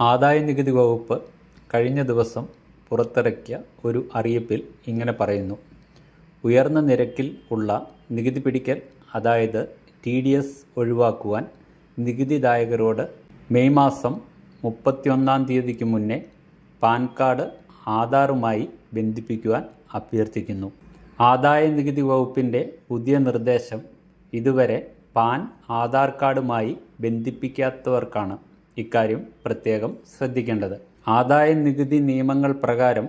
ആദായനികുതി വകുപ്പ് കഴിഞ്ഞ ദിവസം പുറത്തിറക്കിയ ഒരു അറിയിപ്പിൽ ഇങ്ങനെ പറയുന്നു. ഉയർന്ന നിരക്കിൽ ഉള്ള നികുതി പിടിക്കൽ അതായത് ടി ഡി എസ് ഒഴിവാക്കുവാൻ നികുതിദായകരോട് മെയ് മാസം മുപ്പത്തിയൊന്നാം തീയതിക്ക് മുന്നേ പാൻ കാർഡ് ആധാറുമായി ബന്ധിപ്പിക്കുവാൻ അഭ്യർത്ഥിക്കുന്നു. ആദായ നികുതി വകുപ്പിന്റെ പുതിയ നിർദ്ദേശം ഇതുവരെ പാൻ ആധാർ കാർഡുമായി ബന്ധിപ്പിക്കാത്തവർക്കാണ്. ഇക്കാര്യം പ്രത്യേകം ശ്രദ്ധിക്കേണ്ടത്. ആദായ നികുതി നിയമങ്ങൾ പ്രകാരം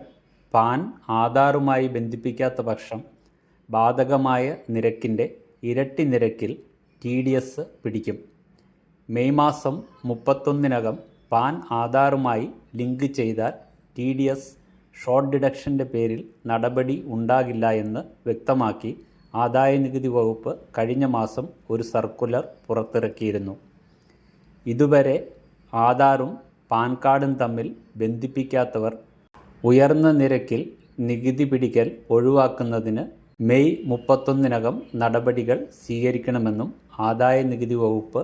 പാൻ ആധാറുമായി ബന്ധിപ്പിക്കാത്ത പക്ഷം ബാധകമായ നിരക്കിന്റെ ഇരട്ടി നിരക്കിൽ ടി ഡി എസ് പിടിക്കും. മെയ് മാസം മുപ്പത്തൊന്നിനകം പാൻ ആധാറുമായി ലിങ്ക് ചെയ്താൽ ടി ഡി എസ് ഷോർട്ട് ഡിഡക്ഷന്റെ പേരിൽ നടപടി ഉണ്ടാകില്ല എന്ന് വ്യക്തമാക്കി ആദായ നികുതി വകുപ്പ് കഴിഞ്ഞ മാസം ഒരു സർക്കുലർ പുറത്തിറക്കിയിരുന്നു. ഇതുവരെ ആധാറും പാൻ കാർഡും തമ്മിൽ ബന്ധിപ്പിക്കാത്തവർ ഉയർന്ന നിരക്കിൽ നികുതി പിടിക്കൽ ഒഴിവാക്കുന്നതിന് മെയ് മുപ്പത്തൊന്നിനകം നടപടികൾ സ്വീകരിക്കണമെന്നും ആദായ നികുതി വകുപ്പ്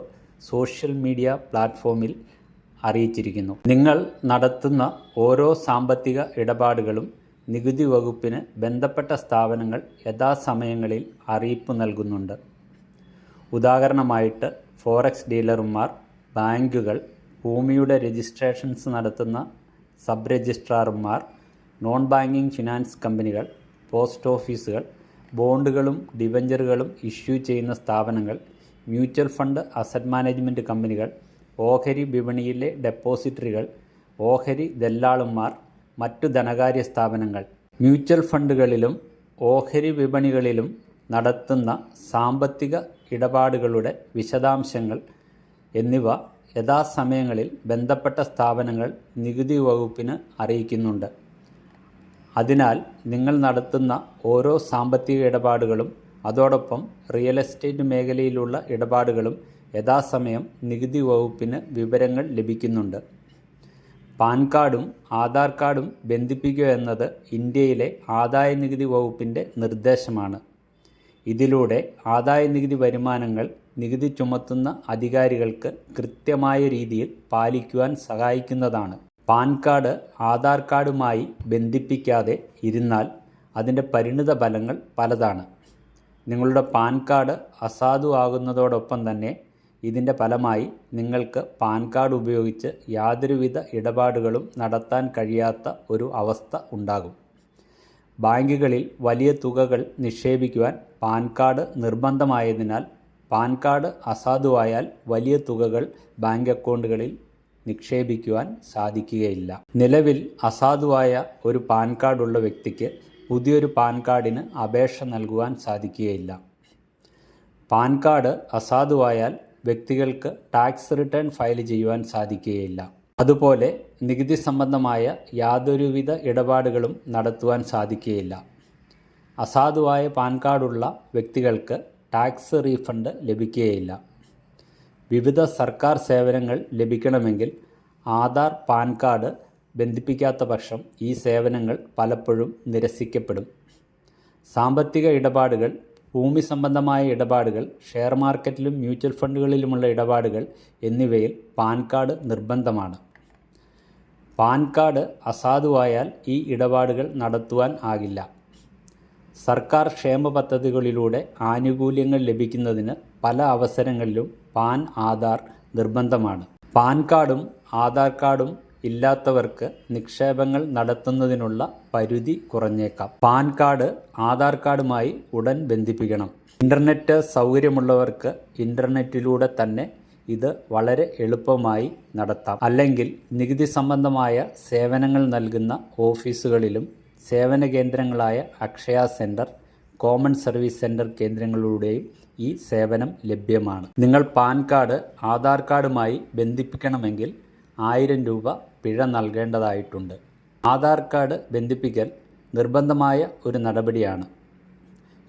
സോഷ്യൽ മീഡിയ പ്ലാറ്റ്ഫോമിൽ അറിയിച്ചിരിക്കുന്നു. നിങ്ങൾ നടത്തുന്ന ഓരോ സാമ്പത്തിക ഇടപാടുകളും നികുതി വകുപ്പിന് ബന്ധപ്പെട്ട സ്ഥാപനങ്ങൾ യഥാസമയങ്ങളിൽ അറിയിപ്പ് നൽകുന്നുണ്ട്. ഉദാഹരണമായിട്ട് ഫോറക്സ് ഡീലർമാർ ബാങ്കുകൾ ഭൂമിയുടെ രജിസ്ട്രേഷൻസ് നടത്തുന്ന സബ് രജിസ്ട്രാർമാർ നോൺ ബാങ്കിംഗ് ഫിനാൻസ് കമ്പനികൾ പോസ്റ്റ് ഓഫീസുകൾ ബോണ്ടുകളും ഡിബഞ്ചറുകളും ഇഷ്യൂ ചെയ്യുന്ന സ്ഥാപനങ്ങൾ മ്യൂച്വൽ ഫണ്ട് അസറ്റ് മാനേജ്മെന്റ് കമ്പനികൾ ഓഹരി വിപണിയിലെ ഡെപ്പോസിറ്ററികൾ ഓഹരി ദല്ലാളുമാർ മറ്റു ധനകാര്യ സ്ഥാപനങ്ങൾ. മ്യൂച്വൽ ഫണ്ടുകളിലും ഓഹരി വിപണികളിലും നടത്തുന്ന സാമ്പത്തിക ഇടപാടുകളുടെ വിശദാംശങ്ങൾ എന്നിവ യഥാസമയങ്ങളിൽ ബന്ധപ്പെട്ട സ്ഥാപനങ്ങൾ നികുതി വകുപ്പിന് അറിയിക്കുന്നുണ്ട്. അതിനാൽ നിങ്ങൾ നടത്തുന്ന ഓരോ സാമ്പത്തിക ഇടപാടുകളും അതോടൊപ്പം റിയൽ എസ്റ്റേറ്റ് മേഖലയിലുള്ള ഇടപാടുകളും യഥാസമയം നികുതി വകുപ്പിന് വിവരങ്ങൾ ലഭിക്കുന്നുണ്ട്. പാൻ കാർഡും ആധാർ കാർഡും ബന്ധിപ്പിക്കുക എന്നത് ഇന്ത്യയിലെ ആദായ നികുതി വകുപ്പിന്റെ നിർദ്ദേശമാണ്. ഇതിലൂടെ ആദായ നികുതി വരുമാനങ്ങൾ നികുതി ചുമത്തുന്ന അധികാരികൾക്ക് കൃത്യമായ രീതിയിൽ പാലിക്കുവാൻ സഹായിക്കുന്നതാണ്. പാൻ കാർഡ് ആധാർ കാർഡുമായി ബന്ധിപ്പിക്കാതെ ഇരുന്നാൽ അതിന്റെ പരിണിത ഫലങ്ങൾ പലതാണ്. നിങ്ങളുടെ പാൻ കാർഡ് അസാധുവാകുന്നതോടൊപ്പം തന്നെ ഇതിന്റെ ഫലമായി നിങ്ങൾക്ക് പാൻ കാർഡ് ഉപയോഗിച്ച് യാതൊരുവിധ ഇടപാടുകളും നടത്താൻ കഴിയാത്ത ഒരു അവസ്ഥ ഉണ്ടാകും. ബാങ്കുകളിൽ വലിയ തുകകൾ നിക്ഷേപിക്കുവാൻ പാൻ കാർഡ് നിർബന്ധമായതിനാൽ പാൻ കാർഡ് അസാധുവായാൽ വലിയ തുകകൾ ബാങ്ക് അക്കൗണ്ടുകളിൽ നിക്ഷേപിക്കുവാൻ സാധിക്കുകയില്ല. നിലവിൽ അസാധുവായ ഒരു പാൻ കാർഡുള്ള വ്യക്തിക്ക് പുതിയൊരു പാൻ കാർഡിന് അപേക്ഷ നൽകുവാൻ സാധിക്കുകയില്ല. പാൻ കാർഡ് അസാധുവായാൽ വ്യക്തികൾക്ക് ടാക്സ് റിട്ടേൺ ഫയൽ ചെയ്യുവാൻ സാധിക്കുകയില്ല. അതുപോലെ നികുതി സംബന്ധമായ യാതൊരുവിധ ഇടപാടുകളും നടത്തുവാൻ സാധിക്കുകയില്ല. അസാധുവായ പാൻ കാർഡുള്ള വ്യക്തികൾക്ക് ടാക്സ് റീഫണ്ട് ലഭിക്കുകയില്ല വിവിധ സർക്കാർ സേവനങ്ങൾ ലഭിക്കണമെങ്കിൽ ആധാർ പാൻ കാർഡ് ബന്ധിപ്പിക്കാത്ത പക്ഷം ഈ സേവനങ്ങൾ പലപ്പോഴും നിരസിക്കപ്പെടും. സാമ്പത്തിക ഇടപാടുകൾ ഭൂമി സംബന്ധമായ ഇടപാടുകൾ ഷെയർ മാർക്കറ്റിലും മ്യൂച്വൽ ഫണ്ടുകളിലുമുള്ള ഇടപാടുകൾ എന്നിവയിൽ പാൻ കാർഡ് നിർബന്ധമാണ്. പാൻ കാർഡ് അസാധുവായാൽ ഈ ഇടപാടുകൾ നടത്തുവാൻ ആകില്ല. സർക്കാർ ക്ഷേമ പദ്ധതികളിലൂടെ ആനുകൂല്യങ്ങൾ ലഭിക്കുന്നതിന് പല അവസരങ്ങളിലും പാൻ ആധാർ നിർബന്ധമാണ്. പാൻ കാർഡും ആധാർ കാർഡും ഇല്ലാത്തവർക്ക് നിക്ഷേപങ്ങൾ നടത്തുന്നതിനുള്ള പരിധി കുറഞ്ഞേക്കാം. പാൻ കാർഡ് ആധാർ കാർഡുമായി ഉടൻ ബന്ധിപ്പിക്കണം. ഇന്റർനെറ്റ് സൗകര്യമുള്ളവർക്ക് ഇന്റർനെറ്റിലൂടെ തന്നെ ഇത് വളരെ എളുപ്പമായി നടത്താം. അല്ലെങ്കിൽ നികുതി സംബന്ധമായ സേവനങ്ങൾ നൽകുന്ന ഓഫീസുകളിലും സേവന കേന്ദ്രങ്ങളായ Akshaya centre common service centre കേന്ദ്രങ്ങളിലൂടെയും ഈ സേവനം ലഭ്യമാണ്. നിങ്ങൾ പാൻ കാർഡ് ആധാർ കാർഡുമായി ബന്ധിപ്പിക്കണമെങ്കിൽ ആയിരം രൂപ പിഴ നൽകേണ്ടതായിട്ടുണ്ട്. ആധാർ കാർഡ് ബന്ധിപ്പിക്കൽ നിർബന്ധമായ ഒരു നടപടിയാണ്.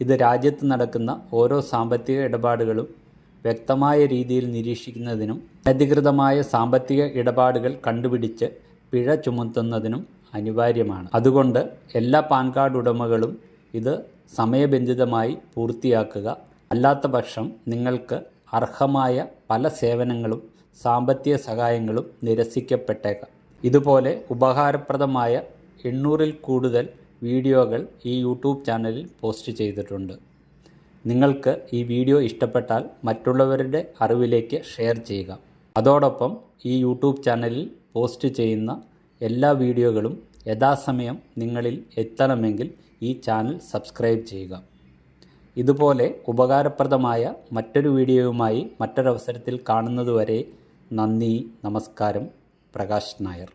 ഇത് രാജ്യത്ത് നടക്കുന്ന ഓരോ സാമ്പത്തിക ഇടപാടുകളും വ്യക്തമായ രീതിയിൽ നിരീക്ഷിക്കുന്നതിനും അനധികൃതമായ സാമ്പത്തിക ഇടപാടുകൾ കണ്ടുപിടിച്ച് പിഴ ചുമത്തുന്നതിനും അനിവാര്യമാണ്. അതുകൊണ്ട് എല്ലാ പാൻ കാർഡ് ഉടമകളും ഇത് സമയബന്ധിതമായി പൂർത്തിയാക്കുക. അല്ലാത്ത പക്ഷം നിങ്ങൾക്ക് അർഹമായ പല സേവനങ്ങളും സാമ്പത്തിക സഹായങ്ങളും നിരസിക്കപ്പെട്ടേക്കാം. ഇതുപോലെ ഉപകാരപ്രദമായ എണ്ണൂറിൽ കൂടുതൽ വീഡിയോകൾ ഈ യൂട്യൂബ് ചാനലിൽ പോസ്റ്റ് ചെയ്തിട്ടുണ്ട്. നിങ്ങൾക്ക് ഈ വീഡിയോ ഇഷ്ടപ്പെട്ടാൽ മറ്റുള്ളവരുടെ അറിവിലേക്ക് ഷെയർ ചെയ്യുക. അതോടൊപ്പം ഈ യൂട്യൂബ് ചാനലിൽ പോസ്റ്റ് ചെയ്യുന്ന എല്ലാ വീഡിയോകളും യഥാസമയം നിങ്ങളിൽ എത്തണമെങ്കിൽ ഈ ചാനൽ സബ്സ്ക്രൈബ് ചെയ്യുക. ഇതുപോലെ ഉപകാരപ്രദമായ മറ്റൊരു വീഡിയോയുമായി മറ്റൊരവസരത്തിൽ കാണുന്നതുവരെ നന്ദി നമസ്കാരം പ്രകാശ് നായർ.